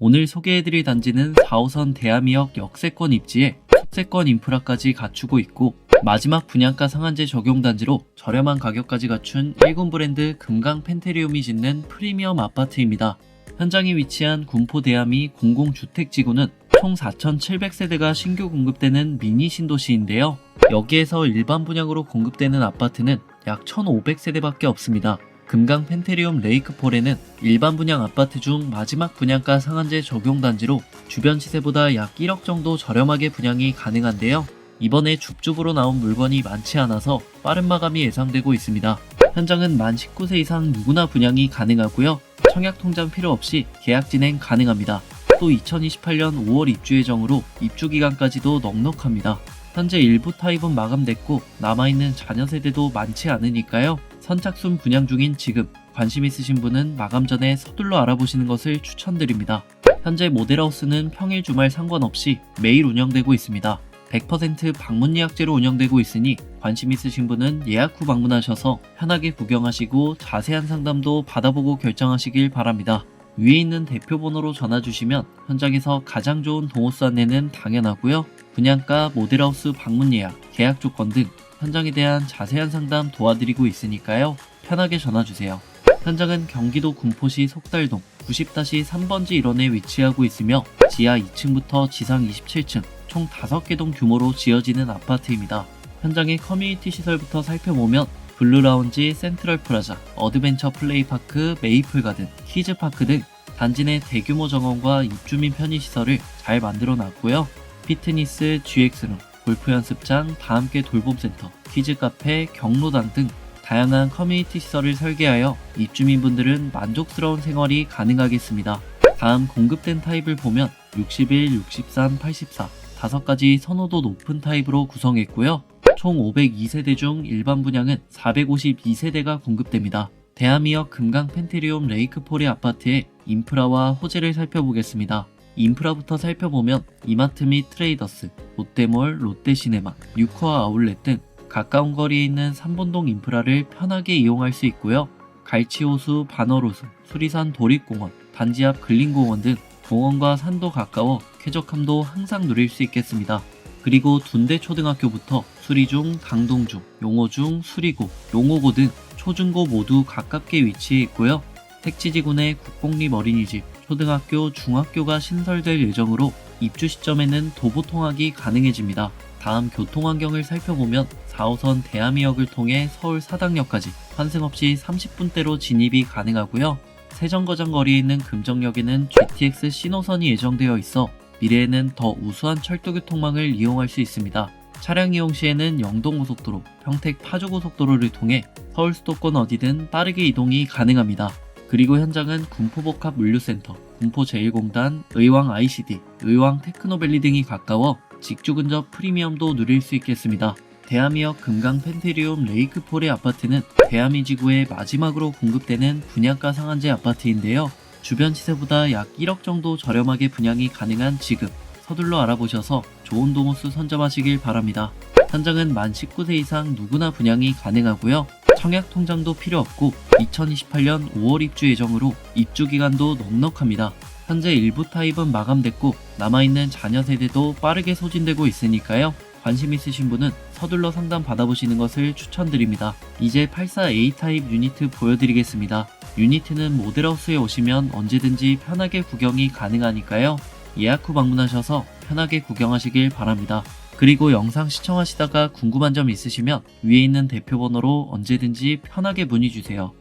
오늘 소개해드릴 단지는 4호선 대암이역 역세권 입지에 속세권 인프라까지 갖추고 있고 마지막 분양가 상한제 적용 단지로 저렴한 가격까지 갖춘 1군 브랜드 금강 펜테리움이 짓는 프리미엄 아파트입니다. 현장에 위치한 군포 대암이 공공주택지구는 총 4,700세대가 신규 공급되는 미니 신도시인데요. 여기에서 일반 분양으로 공급되는 아파트는 약 1,500세대밖에 없습니다. 금강 펜테리움 레이크폴에는 일반 분양 아파트 중 마지막 분양가 상한제 적용 단지로 주변 시세보다 약 1억 정도 저렴하게 분양이 가능한데요. 이번에 줍줍으로 나온 물건이 많지 않아서 빠른 마감이 예상되고 있습니다. 현장은 만 19세 이상 누구나 분양이 가능하고요. 청약 통장 필요 없이 계약 진행 가능합니다. 또 2028년 5월 입주 예정으로 입주 기간까지도 넉넉합니다. 현재 일부 타입은 마감됐고 남아있는 자녀 세대도 많지 않으니까요. 선착순 분양 중인 지금 관심 있으신 분은 마감 전에 서둘러 알아보시는 것을 추천드립니다. 현재 모델하우스는 평일 주말 상관없이 매일 운영되고 있습니다. 100% 방문 예약제로 운영되고 있으니 관심 있으신 분은 예약 후 방문하셔서 편하게 구경하시고 자세한 상담도 받아보고 결정하시길 바랍니다. 위에 있는 대표 번호로 전화 주시면 현장에서 가장 좋은 동호수 안내는 당연하고요. 분양가, 모델하우스 방문 예약, 계약 조건 등 현장에 대한 자세한 상담 도와드리고 있으니까요. 편하게 전화 주세요. 현장은 경기도 군포시 속달동 90-3번지 1원에 위치하고 있으며 지하 2층부터 지상 27층 총 5개 동 규모로 지어지는 아파트입니다. 현장의 커뮤니티 시설부터 살펴보면 블루라운지, 센트럴 프라자, 어드벤처 플레이파크, 메이플 가든, 키즈파크 등 단지 내 대규모 정원과 입주민 편의시설을 잘 만들어 놨고요. 피트니스, GX룸, 골프 연습장, 다함께 돌봄센터, 키즈 카페, 경로당 등 다양한 커뮤니티 시설을 설계하여 입주민분들은 만족스러운 생활이 가능하겠습니다. 다음 공급된 타입을 보면 61, 63, 84 다섯 가지 선호도 높은 타입으로 구성했고요. 총 502세대 중 일반 분양은 452세대가 공급됩니다. 대한미역 금강 펜테리움 레이크포리 아파트의 인프라와 호재를 살펴보겠습니다. 인프라부터 살펴보면 이마트 및 트레이더스, 롯데몰, 롯데시네마, 뉴커 아울렛 등 가까운 거리에 있는 삼본동 인프라를 편하게 이용할 수 있고요. 갈치호수, 반월호수, 수리산 도립공원, 단지 앞 근린공원 등 공원과 산도 가까워 쾌적함도 항상 누릴 수 있겠습니다. 그리고 둔대 초등학교부터 수리중, 강동중, 용호중, 수리고, 용호고 등 초중고 모두 가깝게 위치해 있고요. 택지지구 내 국공립 어린이집, 초등학교, 중학교가 신설될 예정으로 입주 시점에는 도보 통학이 가능해집니다. 다음 교통 환경을 살펴보면 4호선 대암이역을 통해 서울 사당역까지 환승 없이 30분대로 진입이 가능하고요. 세정거장 거리에 있는 금정역에는 GTX 신호선이 예정되어 있어 미래에는 더 우수한 철도교통망을 이용할 수 있습니다. 차량 이용 시에는 영동고속도로, 평택 파주고속도로를 통해 서울 수도권 어디든 빠르게 이동이 가능합니다. 그리고 현장은 군포복합 물류센터, 군포-제1공단, 의왕 ICD, 의왕 테크노밸리 등이 가까워 직주 근접 프리미엄도 누릴 수 있겠습니다. 대암이역 금강 펜테리움 레이크폴의 아파트는 대암이 지구의 마지막으로 공급되는 분양가 상한제 아파트인데요. 주변 시세보다 약 1억 정도 저렴하게 분양이 가능한 지금 서둘러 알아보셔서 좋은 동호수 선점하시길 바랍니다. 현장은 만 19세 이상 누구나 분양이 가능하고요. 청약 통장도 필요 없고 2028년 5월 입주 예정으로 입주 기간도 넉넉합니다. 현재 일부 타입은 마감됐고 남아있는 자녀 세대도 빠르게 소진되고 있으니까요. 관심 있으신 분은 서둘러 상담 받아보시는 것을 추천드립니다. 이제 84A 타입 유니트 보여드리겠습니다. 유니트는 모델하우스에 오시면 언제든지 편하게 구경이 가능하니까요. 예약 후 방문하셔서 편하게 구경하시길 바랍니다. 그리고 영상 시청하시다가 궁금한 점 있으시면 위에 있는 대표 번호로 언제든지 편하게 문의 주세요.